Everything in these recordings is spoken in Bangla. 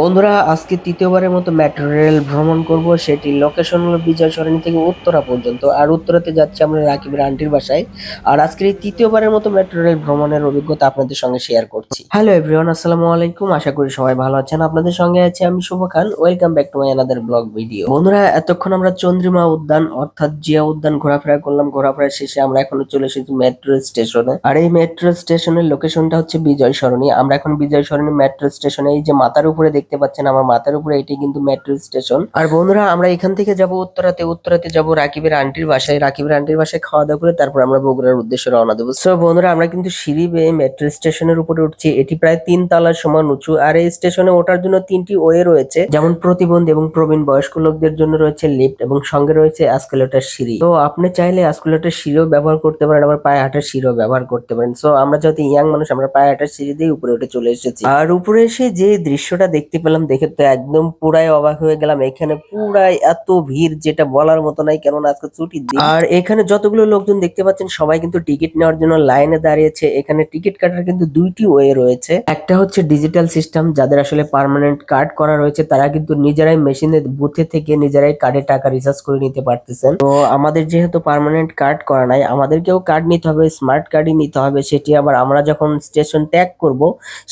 বন্ধুরা, আজকে তৃতীয়বারের মতো মেট্রো রেল ভ্রমণ করব। সেটি লোকেশন হলো বিজয় সরণি থেকে উত্তরা পর্যন্ত। আর উত্তরাতে যাচ্ছি আমরা রাকিবের আন্টির বাসায়। আর আজকের এই তৃতীয়বারের মতো মেট্রো রেল ভ্রমণের অভিজ্ঞতা আপনাদের সঙ্গে শেয়ার করছি। হ্যালো এভরিওয়ান আসসালামু আলাইকুম। আশা করি সবাই ভালো আছেন। আপনাদের সঙ্গে আছি আমি Shubho Khan. Welcome back to my another blog video বন্ধুরা, এতক্ষণ আমরা চন্দ্রিমা উদ্যান, অর্থাৎ জিয়া উদ্যান ঘোরাফেরা করলাম। ঘোরাফেরা শেষে আমরা এখন চলে এসেছি মেট্রো স্টেশনে আর এই মেট্রো স্টেশনের লোকেশনটা হচ্ছে বিজয় সরণি। আমরা এখন বিজয় সরণি মেট্রো স্টেশনে এই যে মাথার উপরে দেখতে পাচ্ছেন আমার মাথার উপরে, এটি কিন্তু মেট্রো স্টেশন। আর বন্ধুরা, আমরা এখান থেকে যাব উত্তরাতে। উত্তরাতে যাব রাকিবের আন্টির বাসায়। রাকিবের আন্টির বাসায় খাওয়া দাওয়া করে তারপর আমরা বগুড়ার উদ্দেশ্যে রওনা দেবো। সো বন্ধুরা, আমরা কিন্তু সিঁড়ি বেয়ে মেট্রো স্টেশনের উপরে উঠছি। এটি প্রায় তিন তলার সমান উঁচু। আর এই স্টেশনে ওঠার জন্য তিনটি ওয়ে রয়েছে। যেমন প্রতিবন্ধী এবং প্রবীণ বয়স্ক লোকদের জন্য রয়েছে লিফট এবং সঙ্গে রয়েছে অ্যাসকেলেটর সিঁড়ি। তো আপনি চাইলে অ্যাসকেলেটর সিঁড়িও ব্যবহার করতে পারেন, আবার পায়ে হাঁটার সিঁড়িও ব্যবহার করতে পারেন। সো আমরা যেহেতু ইয়াং মানুষ, আমরা পায়ে হাঁটার সিঁড়ি দিয়ে উপরে উঠে চলে এসেছি। আর উপরে এসে যে দৃশ্যটা দেখতে পেলাম, দেখে তো একদম পুরাই অবাক হয়ে গেলাম। এখানে পুরাই এত ভিড়, যেটা বলার মতো নাই, কেননা আজকে ছুটির দিন। আর এখানে যতগুলো লোকজন দেখতে পাচ্ছেন, সবাই কিন্তু টিকিট নেওয়ার জন্য লাইনে দাঁড়িয়েছে। এখানে টিকিট কাটার কিন্তু দুইটি ওয়ে রয়েছে। একটা হচ্ছে ডিজিটাল সিস্টেম, যাদের আসলে পার্মানেন্ট কার্ড করা রয়েছে, তারা কিন্তু নিজেরাই মেশিনে বুথে থেকে নিজেরাই কার্ডে টাকা রিচার্জ করে নিতে পারতেছেন। তো আমাদের যেহেতু পার্মানেন্ট কার্ড করা নাই, আমাদেরকেও কার্ড নিতে হবে, স্মার্ট কার্ডই নিতে হবে, সেটি আবার আমরা যখন স্টেশন ত্যাগ করব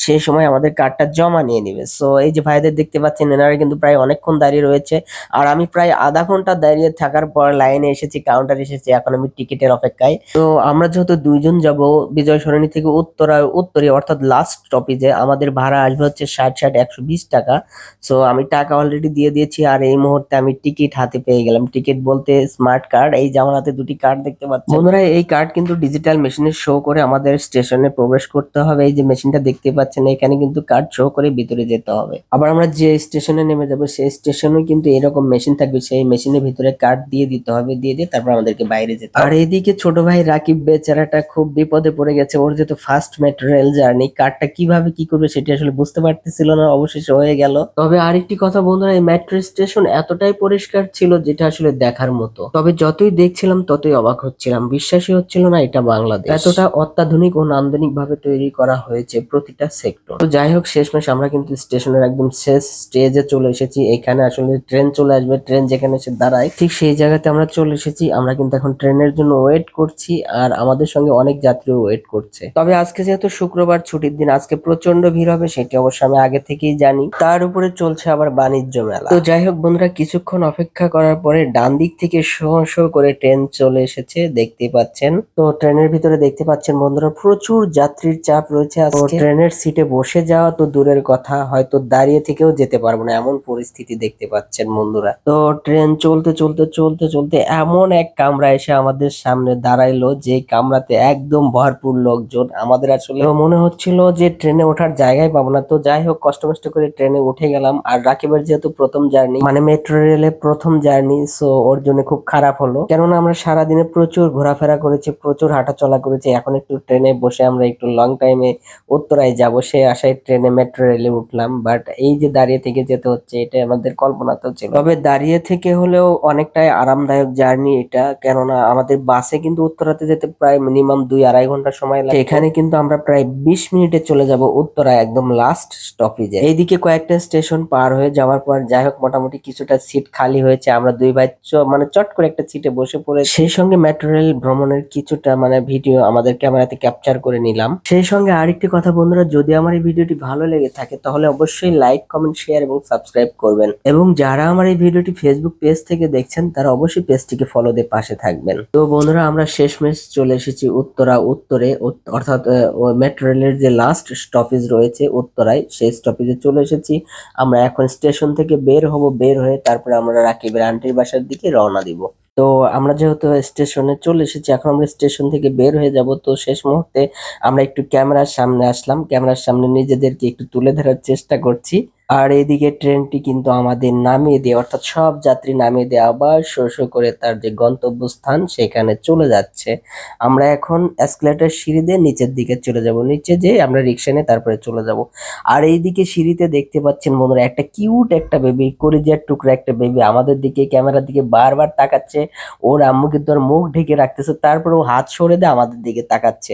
সেই সময় আমাদের কার্ডটা জমা নিয়ে নিবে। সো এই যে ভাইদের দেখতে পাচ্ছেন, এনারা কিন্তু প্রায় অনেকক্ষণ দাঁড়িয়ে রয়েছে। আর আমি প্রায় আধা ঘণ্টা দাঁড়িয়ে থাকার পর লাইনে এসেছি কাউন্টার এসেছি, এখন আমি টিকিটের অপেক্ষায়। তো আমরা যেহেতু দুইজন যাব, বিজয় সরণি থেকে উত্তরা, উত্তরে অর্থাৎ লাস্ট স্টপেজে আমাদের ভাড়া আসবে হচ্ছে ষাট ষাট, একশো বিশ টাকা। সো আমি টাকা অলরেডি দিয়ে দিয়েছি, আর এই মুহূর্তে আমি টিকিট হাতে পেয়ে গেলাম। টিকিট বলতে স্মার্ট কার্ড এই যে আমার হাতে দুটি কার্ড দেখতে পাচ্ছি বন্ধুরা, এই কার্ড কিন্তু ডিজিটাল মেশিনে শো করে আমাদের স্টেশনে প্রবেশ করতে হবে। এই যে মেশিনটা দেখতে পাচ্ছেন, এখানে কিন্তু কার্ড শো করে ভিতরে যেতে হবে। আবার আমরা যে স্টেশনে নেমে যাব, সেই স্টেশনে কিন্তু এরকম মেশিন থাকবে, সেই মেশিনের ভিতরে কার্ড দিয়ে দিতে হবে, দিয়ে দিয়ে তারপর আমাদেরকে বাইরে যেতে আর এইদিকে ছোট ভাই রাকিব বেচারাটা খুব বিপদে পড়ে গেছে, ওর যেহেতু ফার্স্ট মেট্রো রেল জার্নি কার্ডটা কীভাবে কি করবে সেটি আসলে বুঝতে পারতেছিল না, অবশেষে হয়ে গেল। তবে আরেকটি কথা বন্ধুরা, এই মেট্রো স্টেশন এতটাই পরিষ্কার ছিল যেটা আসলে দেখার মতো। তবে যতই দেখছিলাম, ততই অবাক হচ্ছিলাম, বিশ্বাসই হচ্ছিল না এটা বাংলাদেশ। এতটা অত্যাধুনিক ও নান্দনিক ভাবে তৈরি করা হয়েছে প্রতিটা সেক্টর তো যাই হোক, শেষমেশ আমরা কিন্তু স্টেশনের একদম শেষ স্টেজে চলে এসেছি। এখানে আসলে ট্রেন চলে আসবে ট্রেন যেখানে এসে দাঁড়ায়। ঠিক সেই জায়গাতে আমরা চলে এসেছি। আমরা কিন্তু এখন ট্রেনের জন্য ওয়েট করছি আর আমাদের সঙ্গে অনেক যাত্রীও ওয়েট করছে। তবে আজকে যেহেতু শুক্রবার ছুটির দিন, আজকে প্রচণ্ড ভিড় হবে, সেটি অবশ্য আমি আগে থেকেই জানি। তার উপরে চলছে আবার বাণিজ্য মেলা। তো যাই হোক বন্ধুরা, কিছুক্ষণ অপেক্ষা করার পরে ডান দিক থেকে শো শো করে ট্রেন চলে এসেছে, দেখতে পাচ্ছেন। তো ট্রেনের ভিতরে দেখতে পাচ্ছেন বন্ধুরা, প্রচুর যাত্রীর চাপ রয়েছে ট্রেনের সিটে বসে যাওয়া তো দূরের কথা, হয়তো দাঁড়িয়ে থেকেও যেতে পারব না। এমন পরিস্থিতি দেখতে পাচ্ছেন বন্ধুরা। তো ট্রেন চলতে চলতে চলতে চলতে এমন এক কামরা এসে আমাদের সামনে দাঁড়াইলো যে কামরাতে একদম ভরপুর লোকজন। আমাদের আসলে মনে হচ্ছিল যে ট্রেনে ওঠার জায়গায় পাবো না। তো যাই হোক, কষ্ট মষ্ট করে ট্রেনে উঠে গেলাম। আর রাকিবের যেহেতু প্রথম জার্নি মানে মেট্রো রেলে প্রথম জার্নি, সো ওর জন্য খুব খারাপ হলো। কেননা আমরা সারাদিনে প্রচুর ঘোরাফেরা করেছি, প্রচুর হাঁটা চলা করেছি। এখন একটু ট্রেনে বসে আমরা একটু লং টাইমে উত্তরায় যাব। সে আশায় ট্রেনে মেট্রো রেলে উঠলাম। বাট এই যে দাঁড়িয়ে থেকে যেতে হচ্ছে, এটা আমাদের কল্পনাতেও ছিল। তবে দাঁড়িয়ে থেকে হলেও অনেকটাই আরামদায়ক জার্নি এটা, কেননা আমাদের বাসে কিন্তু উত্তরাতে যেতে প্রায় মিনিমাম দুই আড়াই ঘণ্টা সময় লাগে। এখানে কিন্তু আমরা প্রায় বিশ মিনিটে চলে যাব উত্তরা একদম লাস্ট স্টপেজে এইদিকে কয়েকটা স্টেশন পার হয়ে যাওয়ার পর যাই হোক, মোটামুটি কিছুটা সিট খালি হয়েছে। আমরা দুই ভাই মানে চট করে একটা সিটে বসে পড়ে সেই সঙ্গে মেট্রো রেল ভ্রমণের কিছুটা মানে ভিডিও আমাদের ক্যামেরাতে ক্যাপচার করে নিলাম। সেই সঙ্গে আরেকটি কথা বন্ধুরা, যদি আমার এই ভিডিওটি ভালো লেগে থাকে, তাহলে অবশ্যই লাইক কমেন্ট শেয়ার এবং সাবস্ক্রাইব করবেন। এবং যারা আমার এই ভিডিওটি ফেসবুক পেজ থেকে দেখছেন, তারা অবশ্যই পেজটিকে ফলো দিয়ে পাশে থাকবেন। তো বন্ধুরা, আমরা শেষমেশ চলে এসেছি উত্তরা, উত্তরে। উত- অর্থাৎ মেট্রো রেলের যে লাস্ট স্টপেজ রয়েছে উত্তরায়, সেই স্টপেজে চলে এসেছি। আমরা এখন স্টেশন থেকে বের হব, বের হয়ে তারপরে আমরা রাকিবের আন্টির বাসার দিকে রওনা দিব। তো আমরা যেহেতু স্টেশনে চলে এসেছি, এখন আমরা স্টেশন থেকে বের হয়ে যাব। তো শেষ মুহূর্তে আমরা একটু ক্যামেরার সামনে আসলাম। ক্যামেরার সামনে নিজেদেরকে একটু তুলে ধরার চেষ্টা করছি। আর এদিকে ট্রেনটি কিন্তু আমাদের নামিয়ে দিয়ে, অর্থাৎ সব যাত্রী নামিয়ে দিয়ে, আবার শো করে তার যে গন্তব্যস্থান সেখানে চলে যাচ্ছে। আমরা এখন এসকেলেটর সিঁড়ি দিয়ে নিচের দিকে চলে যাব, নিচে যেয়ে আমরা রিক্সা নিয়ে তারপরে চলে যাব। আর এইদিকে সিঁড়িতে দেখতে পাচ্ছেন বন্ধুরা, একটা কিউট একটা বেবি করিজার টুকরা একটা বেবি আমাদের দিকে, ক্যামেরার দিকে বারবার তাকাচ্ছে। ওর আম্মু কিন্তু ওর মুখ ঢেকে রাখতেছে তারপর ও হাত সরে দিয়ে আমাদের দিকে তাকাচ্ছে।